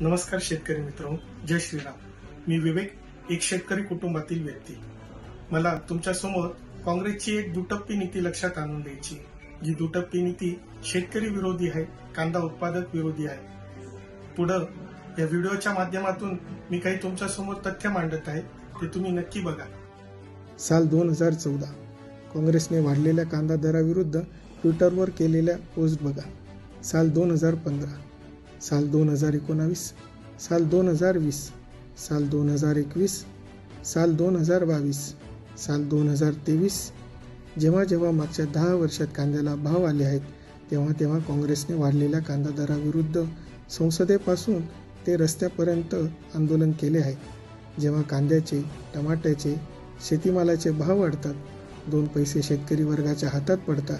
नमस्कार शेतकरी मित्र जय श्रीराम. मी विवेक एक शेतकरी कुटुंबातील व्यक्ती. मला तुमच्यासमोर काँग्रेसची एक दुटप्पी नीती लक्षात आणून द्यायची जी दुटप्पी नीती शेतकरी विरोधी आहे कांदा उत्पादक विरोधी आहे. पुढं या व्हिडिओच्या माध्यमातून मी काही तुमच्यासमोर तथ्य मांडत आहे ते तुम्ही नक्की बघा. साल दोन हजार चौदा काँग्रेसने वाढलेल्या कांदा दराविरुद्ध ट्विटरवर केलेल्या पोस्ट बघा. साल दोन हजार पंधरा साल दोन हजार एकोणावीस साल दोन हजार वीस साल दोन हजार एकवीस साल दोन हजार बावीस साल दोन हजार तेवीस. जेव्हा जेव्हा मागच्या दहा वर्षात कांद्याला भाव आले आहेत तेव्हा तेव्हा काँग्रेसने वाढलेल्या कांदा दराविरुद्ध संसदेपासून ते रस्त्यापर्यंत आंदोलन केले आहे. जेव्हा कांद्याचे टमाट्याचे शेतीमालाचे भाव वाढतात दोन पैसे शेतकरी वर्गाच्या हातात पडतात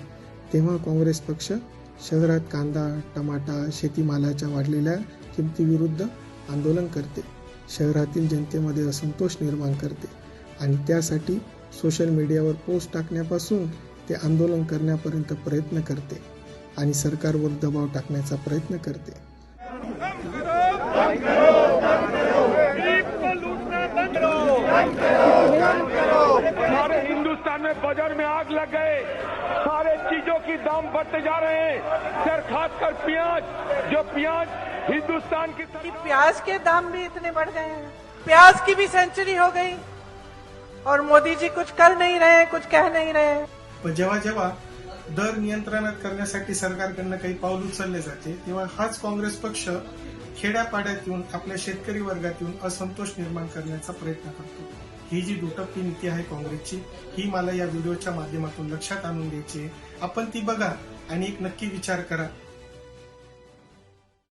तेव्हा काँग्रेस पक्ष शहरात कांदा टमाटा शेतीमालाच्या वाढलेल्या किमतीविरुद्ध आंदोलन करते शहरातील जनतेमध्ये असंतोष निर्माण करते आणि त्यासाठी सोशल मीडियावर पोस्ट टाकण्यापासून ते आंदोलन करण्यापर्यंत प्रयत्न करते आणि सरकारवर दबाव टाकण्याचा प्रयत्न करते बंद करो में बाज़ार में आग लग गए सारे चीज़ों की दाम बढ़ते जा रहे हैं। सर खासकर प्याज जो प्याज हिंदुस्तान की प्याज के दाम भी इतने बढ़ गए हैं। प्याज की भी सेंचुरी हो गई। और मोदी जी कुछ कर नहीं रहे कुछ कह नहीं रहे पण जेव्हा जेव्हा दर नियंत्रणात करण्यासाठी सरकारकडनं काही पाऊल उचलले जाते तेव्हा हाच काँग्रेस पक्ष खेड्यापाड्यात येऊन आपल्या शेतकरी वर्गात येऊन असंतोष निर्माण करण्याचा प्रयत्न करतो. ही जी दुटप्पी नीती आहे काँग्रेसची ही मला या व्हिडिओच्या माध्यमातून लक्षात आणून द्यायची आहे. आपण ती बघा आणि एक नक्की विचार करा.